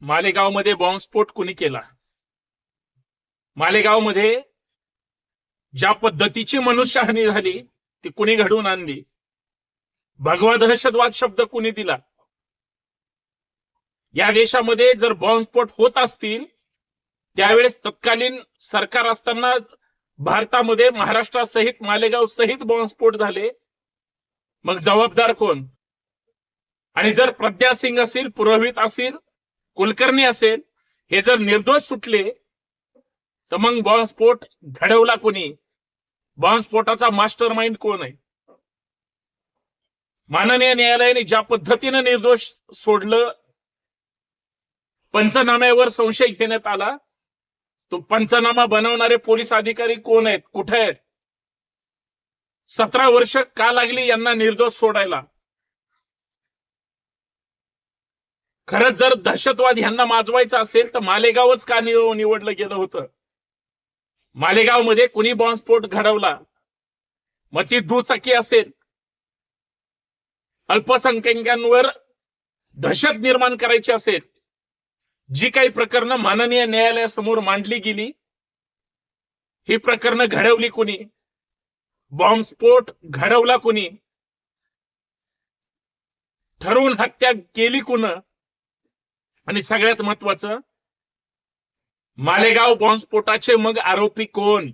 मालेगावमध्ये बॉम्बस्फोट कुणी केला? मालेगावमध्ये ज्या पद्धतीची मनुष्यहानी झाली ती कुणी घडवून आणली? भगवा दहशतवाद शब्द कुणी दिला? या देशामध्ये जर बॉम्बस्फोट होत असतील त्यावेळेस तत्कालीन सरकार असताना भारतामध्ये महाराष्ट्रासहित मालेगाव सहित बॉम्बस्फोट झाले. मग जबाबदार कोण? आणि जर प्रज्ञा सिंग असेल पुरोहित असेल कुलकर्णी असेल हे जर निर्दोष सुटले तर मग बॉम्बस्फोट घडवला कोणी? बॉम्बस्फोटाचा मास्टर माइंड कोण आहे? माननीय न्यायालयाने ज्या पद्धतीने निर्दोष सोडलं पंचनाम्यावर संशय घेण्यात आला तो पंचनामा बनवणारे पोलीस अधिकारी कोण आहेत? कुठे आहेत? सतरा वर्ष का लागली यांना निर्दोष सोडायला? खरंच जर दहशतवाद यांना माजवायचा असेल तर मालेगावच का निवडलं गेलं होतं? मालेगावमध्ये कुणी बॉम्बस्फोट घडवला? मग ती दुचाकी असेल. अल्पसंख्याकांवर दहशत निर्माण करायची असेल. जी काही प्रकरणं माननीय न्यायालयासमोर मांडली गेली ही प्रकरणं घडवली कोणी? बॉम्बस्फोट घडवला कोणी? ठरवून हत्या केली कुणी? आणि सगळ्यात महत्वाचं मालेगाव बॉम्बस्फोटाचे मग आरोपी कोण?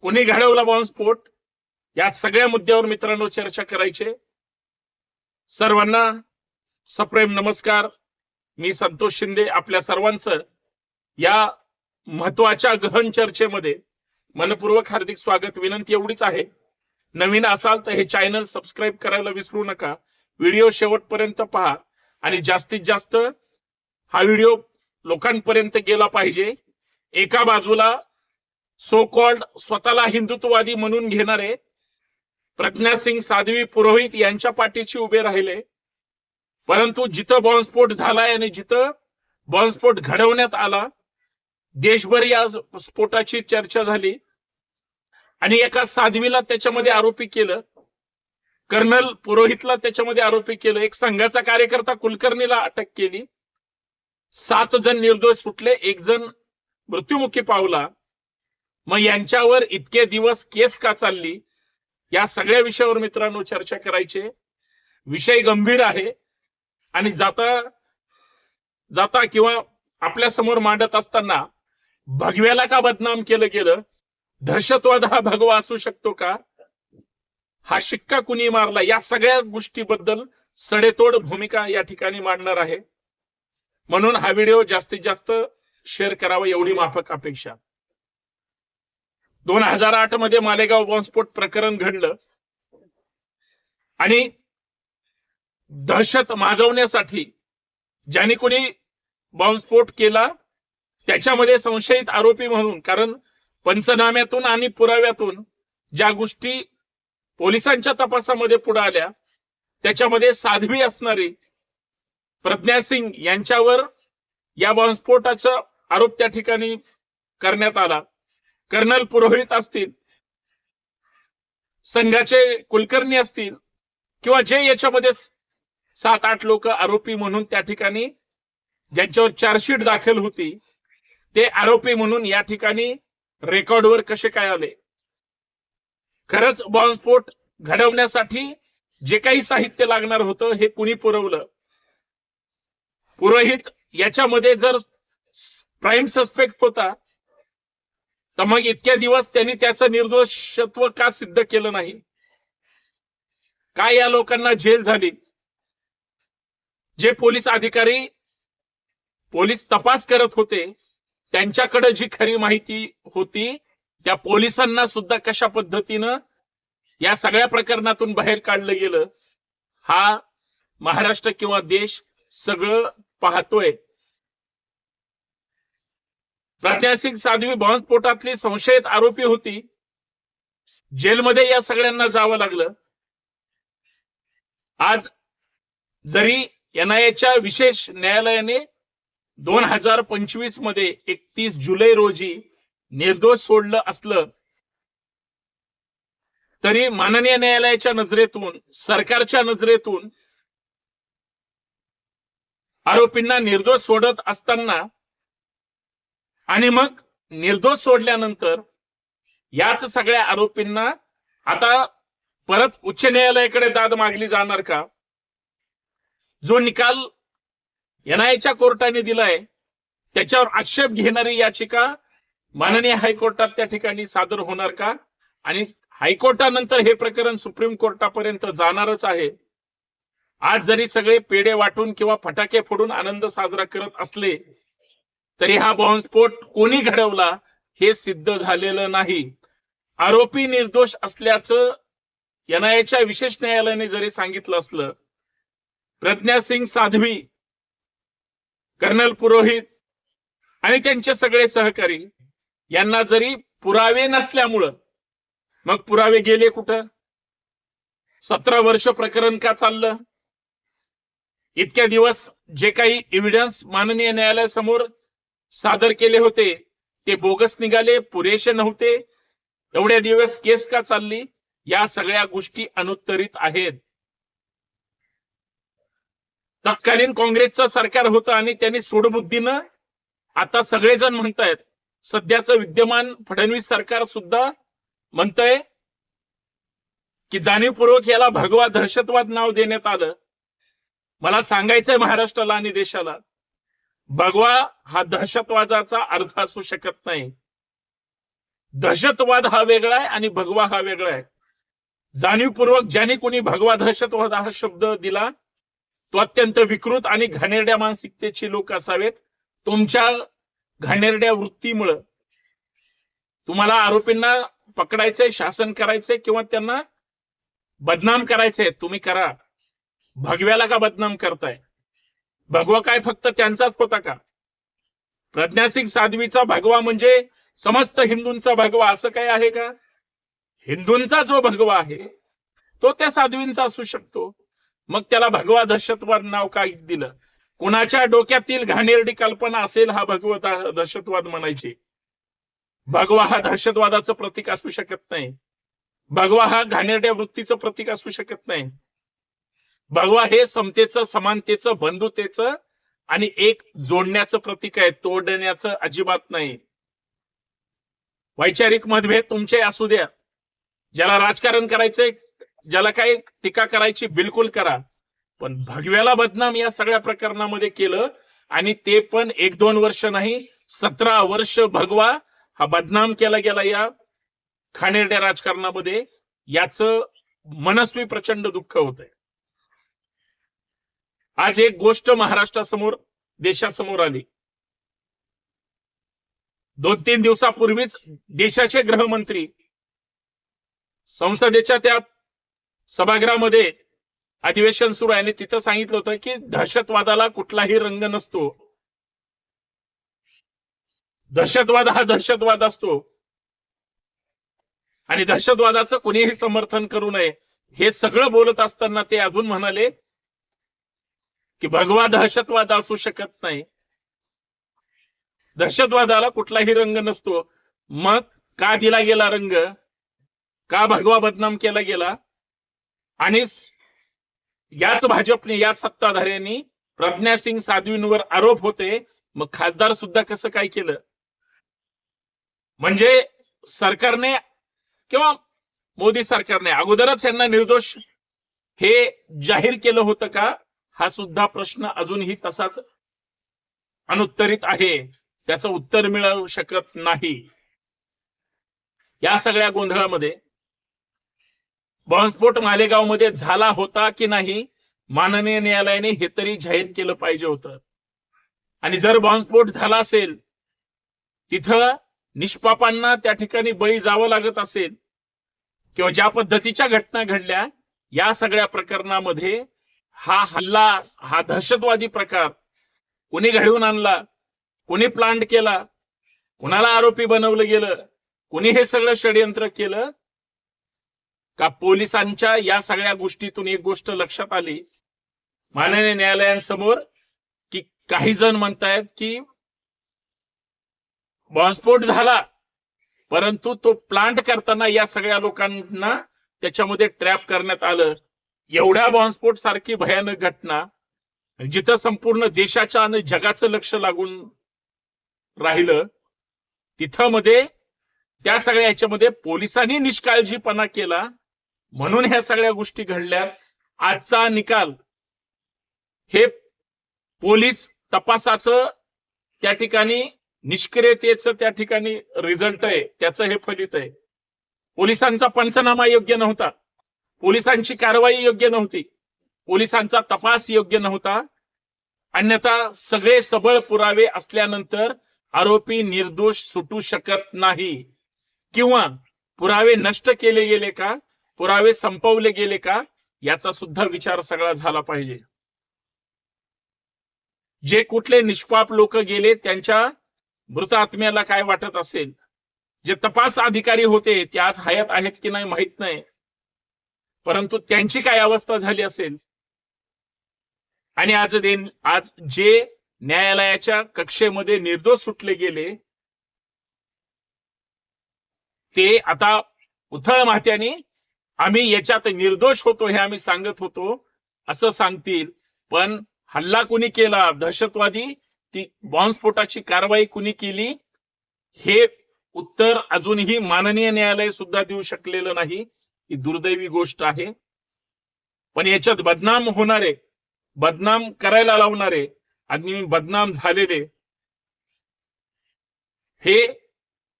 कोणी घडवला बॉम्बस्फोट? या सगळ्या मुद्द्यावर मित्रांनो चर्चा करायचे. सर्वांना सप्रेम नमस्कार. मी संतोष शिंदे आपल्या सर्वांचं या महत्त्वाच्या गहन चर्चेमध्ये मनपूर्वक हार्दिक स्वागत विनंती एवढीच आहे. नवीन असाल तर हे चॅनल सबस्क्राईब करायला विसरू नका. व्हिडिओ शेवटपर्यंत पहा. आणि जास्तीत जास्त हा व्हिडिओ लोकांपर्यंत गेला पाहिजे. एका बाजूला सो कॉल्ड स्वतःला हिंदुत्ववादी म्हणून घेणारे प्रज्ञा सिंग साध्वी पुरोहित यांच्या पाठीशी उभे राहिले. परंतु जिथं बॉम्बस्फोट झालाय आणि जिथं बॉम्बस्फोट घडवण्यात आला देशभर या स्फोटाची चर्चा झाली. आणि एका साध्वीला त्याच्यामध्ये आरोपी केलं. कर्नल पुरोहितला त्याच्यामध्ये आरोपी केलं. एक संघाचा कार्यकर्ता कुलकर्णीला अटक केली. सात जण निर्दोष सुटले एक जण मृत्युमुखी पावला. मग यांच्यावर इतके दिवस केस का चालली? या सगळ्या विषयावर मित्रांनो चर्चा करायचे विषय गंभीर आहे. आणि जाता जाता किंवा आपल्यासमोर मांडत असताना भगव्याला का बदनाम केलं गेलं? दहशतवाद हा भगवा असू शकतो का? हा शिक्का कुणी मारला? या सगळ्या गोष्टीबद्दल सडेतोड भूमिका या ठिकाणी मांडणार आहे. म्हणून हा व्हिडिओ जास्तीत जास्त शेअर करावा एवढी माफक अपेक्षा. दोन हजार आठमध्ये मालेगाव बॉम्बस्फोट प्रकरण घडलं. आणि दहशत माजवण्यासाठी ज्याने कोणी बॉम्बस्फोट केला त्याच्यामध्ये संशयित आरोपी म्हणून कारण पंचनाम्यातून आणि पुराव्यातून ज्या गोष्टी पोलिसांच्या तपासामध्ये पुढे आल्या त्याच्यामध्ये साध्वी असणारी प्रज्ञा सिंग यांच्यावर या बॉम्बस्फोटाचा आरोप त्या ठिकाणी करण्यात आला. कर्नल पुरोहित असतील संघाचे कुलकर्णी असतील किंवा जे याच्यामध्ये सात आठ लोक आरोपी म्हणून त्या ठिकाणी ज्यांच्यावर चार्जशीट दाखल होती ते आरोपी म्हणून या ठिकाणी रेकॉर्डवर कसे काय आले? खरंच बॉम्बस्फोट घडवण्यासाठी जे काही साहित्य लागणार होतं हे कुणी पुरवलं? पुरोहित याच्यामध्ये जर प्राईम सस्पेक्ट होता तर मग इतक्या दिवस त्यांनी त्याचं निर्दोषत्व का सिद्ध केलं नाही? काय या लोकांना झेल झाली? जे पोलीस अधिकारी पोलीस तपास करत होते त्यांच्याकडे जी खरी माहिती होती त्या पोलिसांना सुद्धा कशा पद्धतीनं या सगळ्या प्रकरणातून बाहेर काढलं गेलं? हा महाराष्ट्र किंवा देश सगळं पाहतोय. प्रज्ञा सिंग साध्वी बॉम्बस्फोटातली संशयित आरोपी होती. जेलमध्ये या सगळ्यांना जावं लागलं. आज जरी एनआयएच्या विशेष न्यायालयाने दोन हजार पंचवीसमध्ये एकतीस जुलै रोजी निर्दोष सोडलं असलं तरी माननीय न्यायालयाच्या नजरेतून सरकारच्या नजरेतून आरोपींना निर्दोष सोडत असताना आणि मग निर्दोष सोडल्यानंतर याच सगळ्या आरोपींना आता परत उच्च न्यायालयाकडे दाद मागली जाणार का? जो निकाल एनआयच्या कोर्टाने दिलाय त्याच्यावर आक्षेप घेणारी याचिका माननीय हायकोर्टात त्या ठिकाणी सादर होणार का? आणि हायकोर्टानंतर हे प्रकरण सुप्रीम कोर्टापर्यंत जाणारच आहे. आज जरी सगळे पेढे वाटून किंवा फटाके फोडून आनंद साजरा करत असले तरी हा बॉम्बस्फोट कोणी घडवला हे सिद्ध झालेलं नाही. आरोपी निर्दोष असल्याचं एनआयच्या विशेष न्यायालयाने जरी सांगितलं असलं प्रज्ञा सिंग साध्वी कर्नल पुरोहित आणि त्यांचे सगळे सहकारी यांना जरी पुरावे नसल्यामुळं मग पुरावे गेले कुठं? सतरा वर्ष प्रकरण का चाललं? इतक्या दिवस जे काही एव्हिडन्स माननीय न्यायालयासमोर सादर केले होते ते बोगस निघाले पुरेसे नव्हते. एवढ्या दिवस केस का चालली? या सगळ्या गोष्टी अनुत्तरित आहेत. तत्कालीन काँग्रेसचं सरकार होतं आणि त्यांनी सोडबुद्धीनं आता सगळेजण म्हणतायत सध्याचं विद्यमान फडणवीस सरकार सुद्धा म्हणतंय की जाणीवपूर्वक याला भगवा दहशतवाद नाव देण्यात आलं. मला सांगायचंय महाराष्ट्राला आणि देशाला भगवा हा दहशतवादाचा अर्थ असू शकत नाही. दहशतवाद हा वेगळा आहे आणि भगवा हा वेगळा आहे. जाणीवपूर्वक ज्याने कोणी भगवा दहशतवाद हा शब्द दिला तो अत्यंत विकृत आणि घाणेरड्या मानसिकतेचे लोक असावेत. तुमच्या घाणेरड्या वृत्तीमुळं. तुम्हाला आरोपींना पकडायचंय शासन करायचंय किंवा त्यांना बदनाम करायचंय तुम्ही करा. भगव्याला का बदनाम करताय? भगवा काय फक्त त्यांचाच होता का? प्रज्ञासिंग साध्वीचा भगवा म्हणजे समस्त हिंदूंचा भगवा असं काय आहे का? हिंदूंचा जो भगवा आहे तो त्या साध्वींचा असू शकतो. मग त्याला भगवा दहशतवाद नाव का दिलं? कुणाच्या डोक्यातील घाणेरडी कल्पना असेल हा भगवता दहशतवाद म्हणायची? भगवा हा दहशतवादाचं प्रतीक असू शकत नाही. भगवा हा घाणेरड्या वृत्तीचं प्रतीक असू शकत नाही. भगवा हे समतेचं समानतेचं बंधुतेचं आणि एक जोडण्याचं प्रतीक आहे तोडण्याचं अजिबात नाही. वैचारिक मतभेद तुमचे असू द्या. ज्याला राजकारण करायचंय ज्याला काही टीका करायची बिलकुल करा. पण भगव्याला बदनाम या सगळ्या प्रकरणामध्ये केलं आणि ते पण एक दोन वर्ष नाही सतरा वर्ष भगवा हा बदनाम केला गेला या खाणेरड्या राजकारणामध्ये. याच मनस्वी प्रचंड दुःख होत आहे आज एक गोष्ट महाराष्ट्रासमोर देशासमोर आली. दोन तीन दिवसापूर्वीच देशाचे गृहमंत्री संसदेच्या त्या सभागृहामध्ये अधिवेशन सुरू आहे. आणि तिथं सांगितलं होतं की दहशतवादाला कुठलाही रंग नसतो. दहशतवाद हा दहशतवाद असतो. आणि दहशतवादाचं कोणीही समर्थन करू नये हे सगळं बोलत असताना ते अजून म्हणाले की भगवा दहशतवाद असू शकत नाही. दहशतवादाला कुठलाही रंग नसतो. मग का दिला गेला रंग? का भगवा बदनाम केला गेला? आणि याच भाजपने याच सत्ताधाऱ्यांनी प्रज्ञा सिंग साध्वींवर आरोप होते. मग खासदार सुद्धा कसं काय केलं? म्हणजे सरकारने किंवा मोदी सरकारने अगोदरच यांना निर्दोष हे जाहीर केलं होतं का? हा सुद्धा प्रश्न अजूनही तसाच अनुत्तरित आहे. त्याचं उत्तर मिळू शकत नाही. या सगळ्या गोंधळामध्ये बॉम्बस्फोट मालेगावमध्ये झाला होता की नाही माननीय न्यायालयाने हे तरी जाहीर केलं पाहिजे होतं. आणि जर बॉम्बस्फोट झाला असेल तिथं निष्पापांना त्या ठिकाणी बळी जावं लागत असेल किंवा ज्या पद्धतीच्या घटना घडल्या या सगळ्या प्रकरणामध्ये हा हल्ला हा दहशतवादी प्रकार कोणी घडवून आणला कोणी प्लांट केला कुणाला आरोपी बनवलं गेलं कोणी हे सगळं षडयंत्र केलं? का पोलिसांच्या या सगळ्या गोष्टीतून एक गोष्ट लक्षात आली? माननीय न्यायालयांसमोर की काही जण म्हणतायत की बॉम्बस्फोट झाला परंतु तो प्लांट करताना या सगळ्या लोकांना त्याच्यामध्ये ट्रॅप करण्यात आलं. एवढ्या बॉम्बस्फोट सारखी भयानक घटना जिथं संपूर्ण देशाच्या आणि जगाचं लक्ष लागून राहिलं तिथं मध्ये त्या सगळ्या ह्याच्यामध्ये पोलिसांनी निष्काळजीपणा केला. म्हणून ह्या सगळ्या गोष्टी घडल्या आजचा निकाल हे पोलीस तपासाचं त्या ठिकाणी निष्क्रियतेचं त्या ठिकाणी रिझल्ट आहे. त्याचं हे फलित आहे. पोलिसांचा पंचनामा योग्य नव्हता. पोलिसांची कारवाई योग्य नव्हती. पोलिसांचा तपास योग्य नव्हता. अन्यथा सगळे सबळ पुरावे असल्यानंतर आरोपी निर्दोष सुटू शकत नाही. किंवा पुरावे नष्ट केले गेले का? पुरावे संपवले गेले का? याचा सुद्धा विचार सगळा झाला पाहिजे. जे कुठले निष्पाप लोक गेले त्यांच्या मृत आत्म्याला काय वाटत असेल? जे तपास अधिकारी होते ते आज हयात आहेत की नाही माहीत नाही. परंतु त्यांची काय अवस्था झाली असेल? आणि आज दिन आज जे न्यायालयाच्या कक्षेमध्ये निर्दोष सुटले गेले ते आता उथळ माथ्याने आम्ही याच्यात निर्दोष होतो हे आम्ही सांगत होतो असं सांगतील. पण हल्ला कुणी केला? दहशतवादी? ती बॉम्बस्फोटाची कारवाई कुणी केली? हे उत्तर अजूनही माननीय न्यायालय सुद्धा देऊ शकलेलं नाही. ही दुर्दैवी गोष्ट आहे. पण याच्यात बदनाम होणारे बदनाम करायला लावणारे आणि बदनाम झालेले हे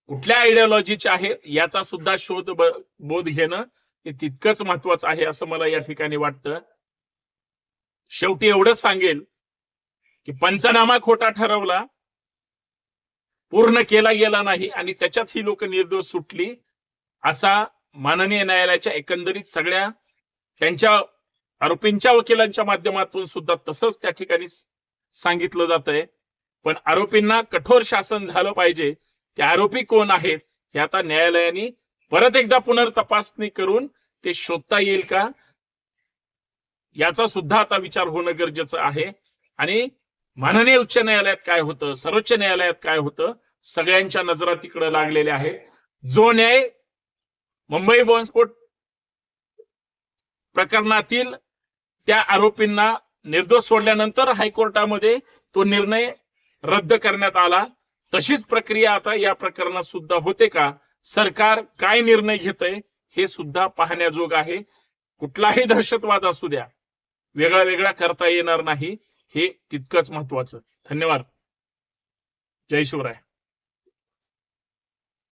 कुठल्या आयडिओलॉजीचे आहेत याचा सुद्धा शोध बोध घेणं हे तितकंच महत्वाचं आहे असं मला या ठिकाणी वाटतं. शेवटी एवढंच सांगेल की पंचनामा खोटा ठरवला पूर्ण केला गेला नाही आणि त्याच्यात ही लोक निर्दोष सुटली असा माननीय न्यायालयाच्या एकंदरीत सगळ्या त्यांच्या आरोपींच्या वकिलांच्या माध्यमातून सुद्धा तसंच त्या ठिकाणी सांगितलं जात आहे पण आरोपींना कठोर शासन झालं पाहिजे. ते आरोपी कोण आहेत हे आता न्यायालयाने परत एकदा पुनर्तपासणी करून ते शोधता येईल का? याचा सुद्धा आता विचार होणं गरजेचं आहे. आणि माननीय उच्च न्यायालयात काय होतं सर्वोच्च न्यायालयात काय होतं सगळ्यांच्या नजरा तिकडे लागलेल्या आहेत. जो न्याय मुंबई बॉम्बस्फोट प्रकरणातील त्या आरोपींना निर्दोष सोडल्यानंतर हायकोर्टामध्ये तो निर्णय रद्द करण्यात आला. तशीच प्रक्रिया आता या प्रकरणात सुद्धा होते का? सरकार काय निर्णय घेत हे सुद्धा पाहण्याजोग आहे. कुठलाही दहशतवाद असू द्या. वेगळा वेगळा करता येणार नाही. हे तितकंच महत्वाचं. धन्यवाद. जय शिवराय.